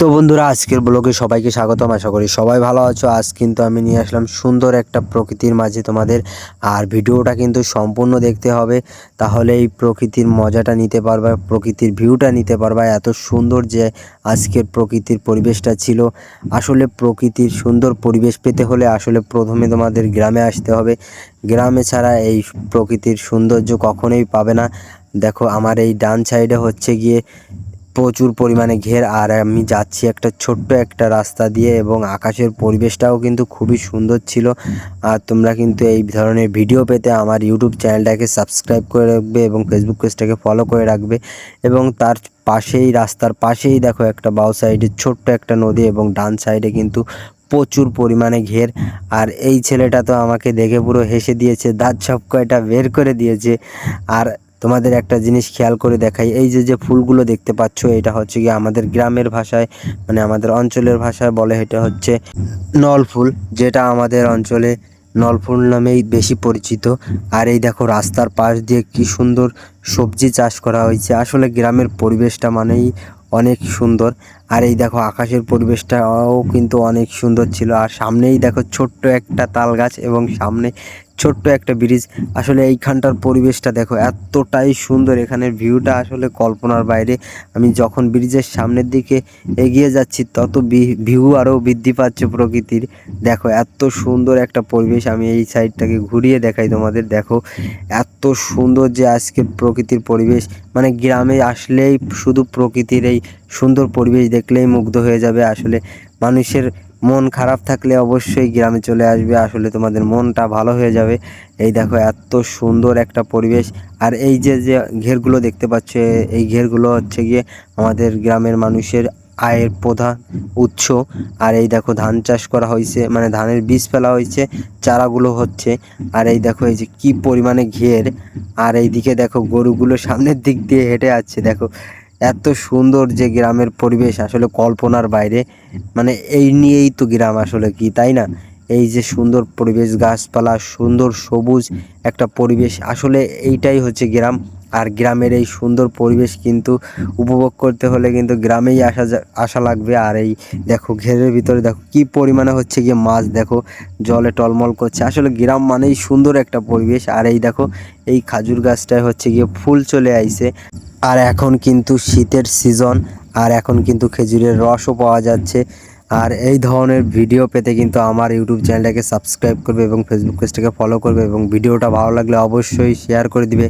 তো বন্ধুরা, আজকের ব্লগে সবাইকে স্বাগতম। আশা করি সবাই ভালো আছো। আজ কিন্তু আমি নিয়ে আসলাম সুন্দর একটা প্রকৃতির মাঝে তোমাদের, আর ভিডিওটা কিন্তু সম্পূর্ণ দেখতে হবে। তাহলে এই প্রকৃতির মজাটা নিতে পারবা, প্রকৃতির ভিউটা নিতে পারবা। এত সুন্দর যে আজকের প্রকৃতির পরিবেশটা ছিল। আসলে প্রকৃতির সুন্দর পরিবেশ পেতে হলে আসলে প্রথমে তোমাদের গ্রামে আসতে হবে। গ্রামে ছাড়া এই প্রকৃতির সৌন্দর্য কখনোই পাবে না। দেখো, আমার এই ডান সাইডে হচ্ছে গিয়ে প্রচুর পরিমাণে ঘের, আর আমি যাচ্ছি একটা ছোট্ট একটা রাস্তা দিয়ে এবং আকাশের পরিবেশটাও কিন্তু খুবই সুন্দর ছিল। আর তোমরা কিন্তু এই ধরনের ভিডিও পেতে আমার ইউটিউব চ্যানেলটাকে সাবস্ক্রাইব করে রাখবে এবং ফেসবুক পেজটাকে ফলো করে রাখবে এবং তার পাশেই, রাস্তার পাশেই দেখো একটা বাউ সাইডে ছোট্ট একটা নদী এবং ডান সাইডে কিন্তু প্রচুর পরিমাণে ঘের। আর এই ছেলেটা তো আমাকে দেখে পুরো হেসে দিয়েছে, দাঁত সব কয়টা বের করে দিয়েছে। আর তোমাদের একটা জিনিস খেয়াল করে দেখাই। এই যে যে ফুলগুলো দেখতে পাচ্ছ, এটা হচ্ছে কি আমাদের গ্রামের ভাষায় মানে আমাদের অঞ্চলের ভাষায় বলে, এটা হচ্ছে নল ফুল যেটা আমাদের অঞ্চলে নলফুল নামেই বেশি পরিচিত। আর এই দেখো, রাস্তার পাশ দিয়ে কি সুন্দর সবজি চাষ করা হয়েছে। আসলে গ্রামের পরিবেশটা মানেই অনেক সুন্দর। আর এই দেখো, আকাশের পরিবেশটাও কিন্তু অনেক সুন্দর ছিল। আর সামনেই দেখো, ছোট্ট একটা তাল গাছ এবং সামনে ছোট্ট একটা ব্রিজ। আসলে এইখানটার পরিবেশটা দেখো, এতটাই সুন্দর। এখানের ভিউটা আসলে কল্পনার বাইরে। আমি যখন ব্রিজের সামনের দিকে এগিয়ে যাচ্ছি, তত ভিউ আরও বৃদ্ধি পাচ্ছে প্রকৃতির। দেখো, এত সুন্দর একটা পরিবেশ। আমি এই সাইডটাকে ঘুরিয়ে দেখাই তোমাদের। দেখো, এত সুন্দর যে আজকে প্রকৃতির পরিবেশ। মানে গ্রামে আসলেই শুধু প্রকৃতির এই সুন্দর পরিবেশ দেখলেই মুগ্ধ হয়ে যাবে। আসলে মানুষের মন খারাপ থাকলে অবশ্যই গ্রামে চলে আসবে, আসলে তোমাদের মনটা ভালো হয়ে যাবে। এই দেখো এত সুন্দর একটা পরিবেশ। আর এই যে যে ঘেরগুলো দেখতে পাচ্ছ, এই ঘেরগুলো হচ্ছে গিয়ে আমাদের গ্রামের মানুষের আয়ের প্রধান উৎস। আর এই দেখো ধান চাষ করা হয়েছে মানে ধানের বীজ ফেলা হয়েছে, চারাগুলো হচ্ছে। আর এই দেখো, এই যে কী পরিমাণে ঘের। আর এইদিকে দেখো গরুগুলো সামনের দিক দিয়ে হেঁটে আসছে দেখো। এত সুন্দর যে গ্রামের পরিবেশ, আসলে কল্পনার বাইরে। মানে এই নিয়েই তো গ্রাম আসলে কি, তাই না? এই যে সুন্দর পরিবেশ, গাছপালা, সুন্দর সবুজ একটা পরিবেশ, আসলে এইটাই হচ্ছে গ্রাম। আর গ্রামের এই সুন্দর পরিবেশ কিন্তু উপভোগ করতে হলে কিন্তু গ্রামেই আসা আসা লাগবে। আর এই দেখো ঘেরের ভিতরে দেখো কি পরিমাণে হচ্ছে গিয়ে মাছ দেখো, জলে টলমল করছে। আসলে গ্রাম মানেই সুন্দর একটা পরিবেশ। আর এই দেখো, এই খাজুর গাছটায় হচ্ছে গিয়ে ফুল চলে আইছে। আর এখন কিন্তু শীতের সিজন, আর এখন কিন্তু খেজুরের রসও পাওয়া যাচ্ছে। আর এই ধরনের ভিডিও পেতে কিন্তু আমার ইউটিউব চ্যানেলটাকে সাবস্ক্রাইব করবে এবং ফেসবুক পেজটাকে ফলো করবে এবং ভিডিওটা ভালো লাগলে অবশ্যই শেয়ার করে দিবে।